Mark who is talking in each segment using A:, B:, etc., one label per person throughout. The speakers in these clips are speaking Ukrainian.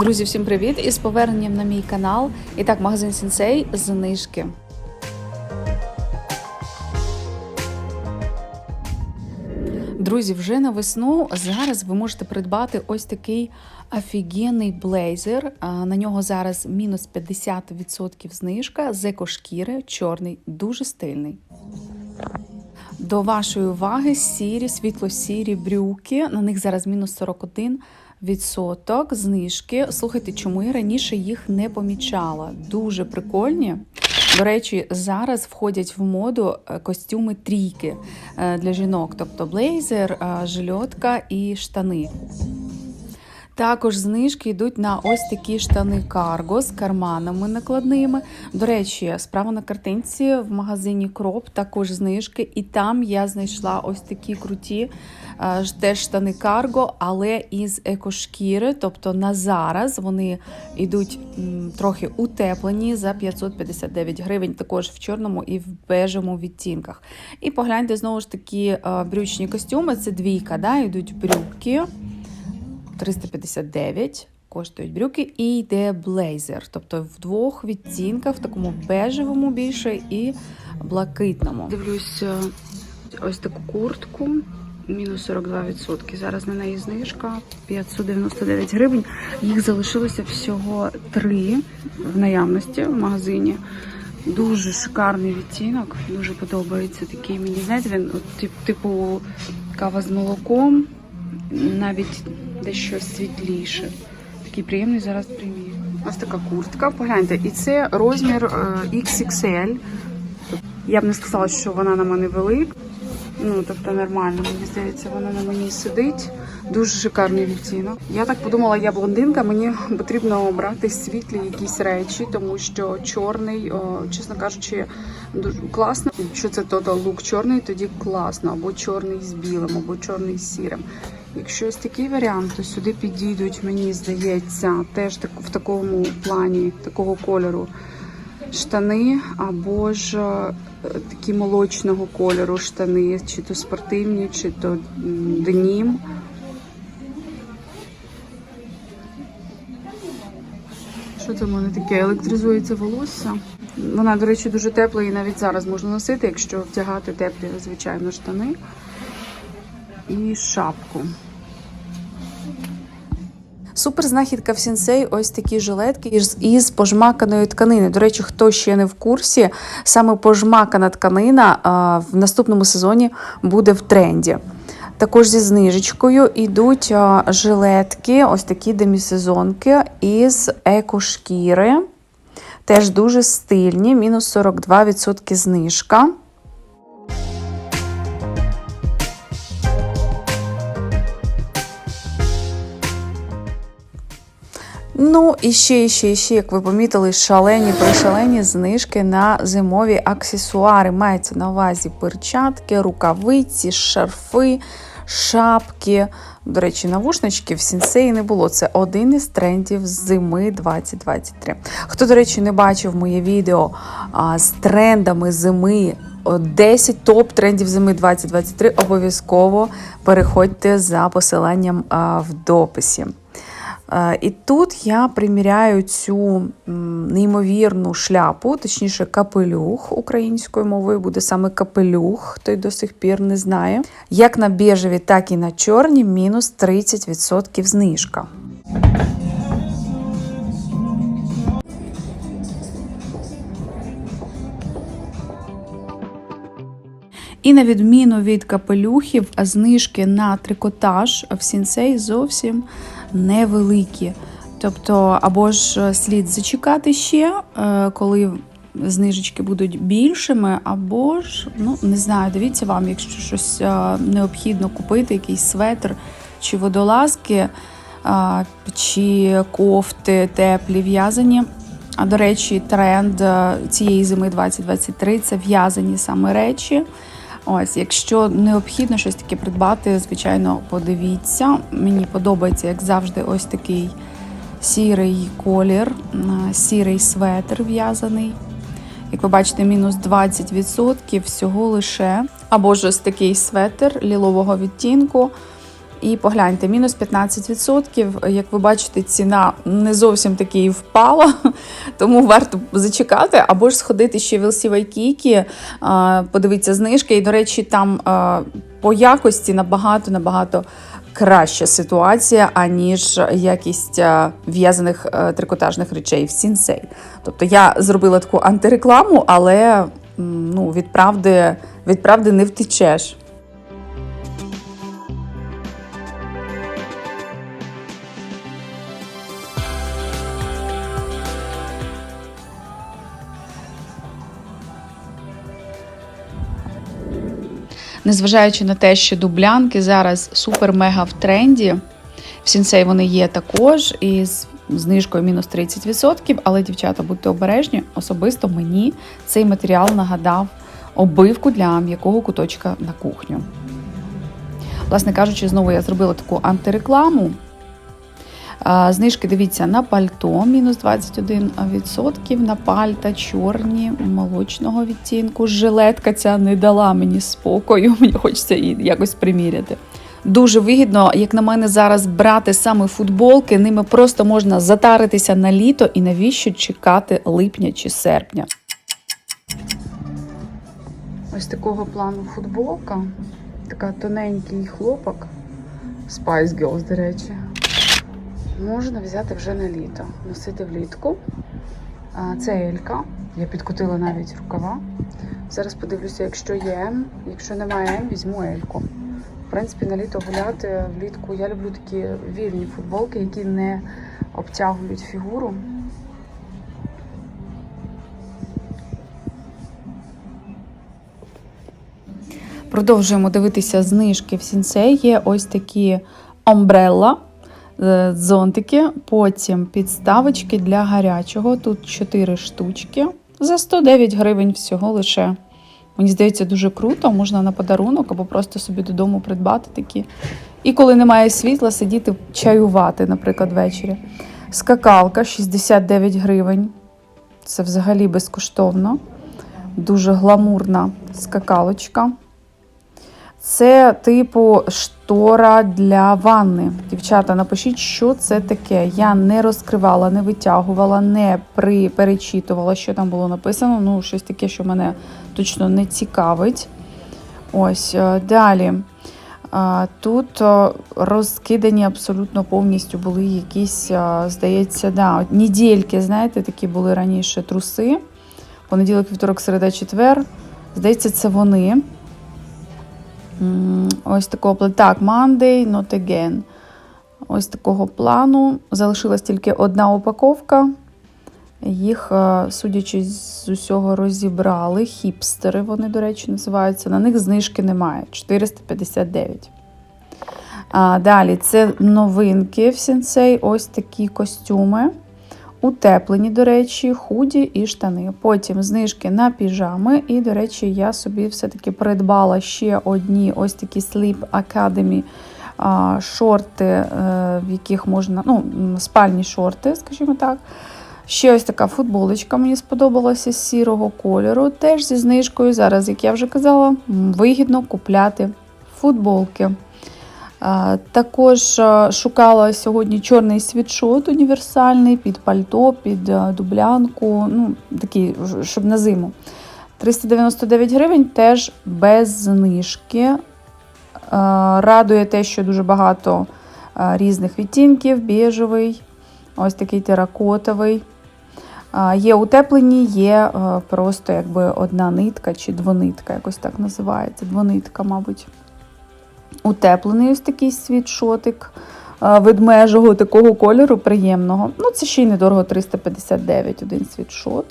A: Друзі, всім привіт! І з поверненням на мій канал. І так, магазин Сінсей знижки. Друзі, вже на весну зараз ви можете придбати ось такий офігенний блейзер. На нього зараз мінус 50% знижка з екошкіри, чорний, дуже стильний. До вашої уваги сірі, світло-сірі брюки. На них зараз мінус 41 відсоток знижки. Слухайте, чому я раніше їх не помічала? Дуже прикольні. До речі, зараз входять в моду е, костюми трійки е, для жінок, тобто блейзер, е, жильотка і штани. Також знижки йдуть на ось такі штани карго з карманами накладними. До речі, справа на картинці в магазині Кроп також знижки, і там я знайшла ось такі круті е, теж штани карго, але із екошкіри. Тобто на зараз вони йдуть трохи утеплені за 559 гривень, також в чорному і в бежевому відтінках. І погляньте знову ж такі е, брючні костюми. Це двійка, да, йдуть брюки. 359 коштують брюки, і йде блейзер. Тобто в двох відтінках, в такому бежевому більше і блакитному. Дивлюсь е, ось таку куртку. Мінус 42%. Зараз на неї знижка 599 гривень. Їх залишилося всього три в наявності в магазині. Дуже шикарний відтінок. Дуже подобається такий мені. Знаєте, він тип- типу кава з молоком, навіть дещо світліше. Такий приємний зараз примір. Ось така куртка, погляньте, і це розмір е, XXL. Я б не сказала, що вона на мене велика. Ну, тобто нормально, мені здається, вона на мені сидить. Дуже шикарний відтінок. Я так подумала, я блондинка, мені потрібно обрати світлі якісь речі, тому що чорний, о, чесно кажучи, дуже класно. Якщо це total лук чорний, тоді класно, або чорний з білим, або чорний з сірим. Якщо ось такий варіант, то сюди підійдуть, мені здається, теж в такому плані, такого кольору штани, або ж е, такі молочного кольору штани, чи то спортивні, чи то м, денім. Що це в мене таке? Електризується волосся. Вона, до речі, дуже тепла і навіть зараз можна носити, якщо вдягати теплі, звичайно, штани і шапку. Супер знахідка в сінсей ось такі жилетки із, пожмаканої тканини. До речі, хто ще не в курсі, саме пожмакана тканина в наступному сезоні буде в тренді. Також зі знижечкою йдуть жилетки, ось такі демісезонки із екошкіри. Теж дуже стильні, мінус 42% знижка. Ну і ще, і ще, і ще, як ви помітили, шалені пришалені знижки на зимові аксесуари. Мається на увазі перчатки, рукавиці, шарфи, шапки. До речі, навушнички в сінсеї не було. Це один із трендів зими 2023. Хто, до речі, не бачив моє відео а, з трендами зими. 10 топ трендів зими 2023. Обов'язково переходьте за посиланням в дописі. Е, І тут я приміряю цю неймовірну шляпу, точніше, капелюх українською мовою буде саме капелюх, хто й до сих пір не знає. Як на біжеві, так і на чорні, мінус 30% знижка. І на відміну від капелюхів, знижки на трикотаж в сінсей зовсім невеликі. Тобто, або ж слід зачекати ще, е, коли знижечки будуть більшими, або ж, ну не знаю, дивіться вам, якщо щось е, необхідно купити, якийсь светр чи водолазки, е, чи кофти теплі в'язані. А до речі, тренд е, цієї зими 2023 це в'язані саме речі. Ось, якщо необхідно щось таке придбати, звичайно, подивіться. Мені подобається, як завжди, ось такий сірий колір, сірий светр в'язаний. Як ви бачите, мінус 20% всього лише. Або ж ось такий светр лілового відтінку. І погляньте, мінус 15%. Як ви бачите, ціна не зовсім таки і впала, тому варто зачекати, або ж сходити ще в LC Waikiki, подивитися знижки. І, до речі, там по якості набагато набагато краща ситуація, аніж якість в'язаних трикотажних речей в Сінсей. Тобто я зробила таку антирекламу, але ну, від правди, від правди не втечеш. Незважаючи на те, що дублянки зараз супер-мега в тренді, в сінсей вони є також із знижкою мінус 30%, але, дівчата, будьте обережні, особисто мені цей матеріал нагадав обивку для м'якого куточка на кухню. Власне кажучи, знову я зробила таку антирекламу. Знижки дивіться на пальто мінус 21%, на пальта чорні молочного відтінку. Жилетка ця не дала мені спокою, мені хочеться її якось приміряти. Дуже вигідно, як на мене, зараз брати саме футболки, ними просто можна затаритися на літо і навіщо чекати липня чи серпня. Ось такого плану футболка. Така тоненький хлопок. Spice Girls, до речі. Можна взяти вже на літо. Носити влітку. Це Елька. Я підкотила навіть рукава. Зараз подивлюся, якщо є М. Якщо немає М, візьму Ельку. В принципі, на літо гуляти влітку. Я люблю такі вільні футболки, які не обтягують фігуру. Продовжуємо дивитися знижки в сінсей. Ось такі омбрелла, зонтики, потім підставочки для гарячого. Тут 4 штучки за 109 гривень всього лише. Мені здається, дуже круто, можна на подарунок або просто собі додому придбати такі. І коли немає світла, сидіти чаювати, наприклад, ввечері. Скакалка 69 гривень. Це взагалі безкоштовно. Дуже гламурна скакалочка. Це типу штора для ванни. Дівчата, напишіть, що це таке. Я не розкривала, не витягувала, не при... перечитувала, що там було написано. Ну, щось таке, що мене точно не цікавить. Ось е, далі. Тут е, розкидані абсолютно повністю були якісь, е, здається, да, недільки, знаєте, такі були раніше труси. Понеділок, вівторок, середа, четвер. Здається, це вони. Ось такого плану. Так, Monday, not again. Ось такого плану. Залишилась тільки одна упаковка. Їх, е, судячи з усього, розібрали. Хіпстери, вони, до речі, називаються. На них знижки немає. 459. А, далі це новинки в сенсей. Ось такі костюми. Утеплені, до речі, худі і штани. Потім знижки на піжами. І, до речі, я собі все-таки придбала ще одні ось такі Sleep Academy шорти, е, в яких можна, ну, спальні шорти, скажімо так. Ще ось така футболочка мені сподобалася з сірого кольору. Теж зі знижкою. Зараз, як я вже казала, вигідно купляти футболки. Також шукала сьогодні чорний світшот універсальний під пальто, під дублянку, ну, такий, щоб на зиму. 399 гривень теж без знижки. Радує те, що дуже багато різних відтінків: біжевий, ось такий теракотовий. Є утеплені, є просто якби одна нитка чи двонитка, якось так називається. Двонитка, мабуть утеплений ось такий світшотик ведмежого такого кольору приємного. Ну, це ще й недорого 359 один світшот.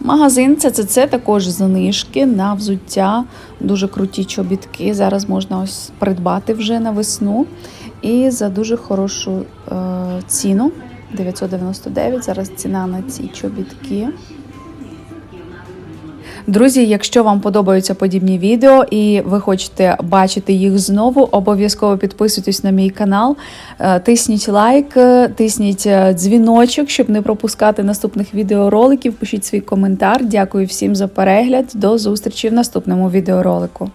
A: Магазин ЦЦЦ також знижки на взуття, дуже круті чобітки. Зараз можна ось придбати вже на весну. І за дуже хорошу е, ціну 999. Зараз ціна на ці чобітки. Друзі, якщо вам подобаються подібні відео і ви хочете бачити їх знову, обов'язково підписуйтесь на мій канал, е, тисніть лайк, е, тисніть е, дзвіночок, щоб не пропускати наступних відеороликів. Пишіть свій коментар. Дякую всім за перегляд. До зустрічі в наступному відеоролику.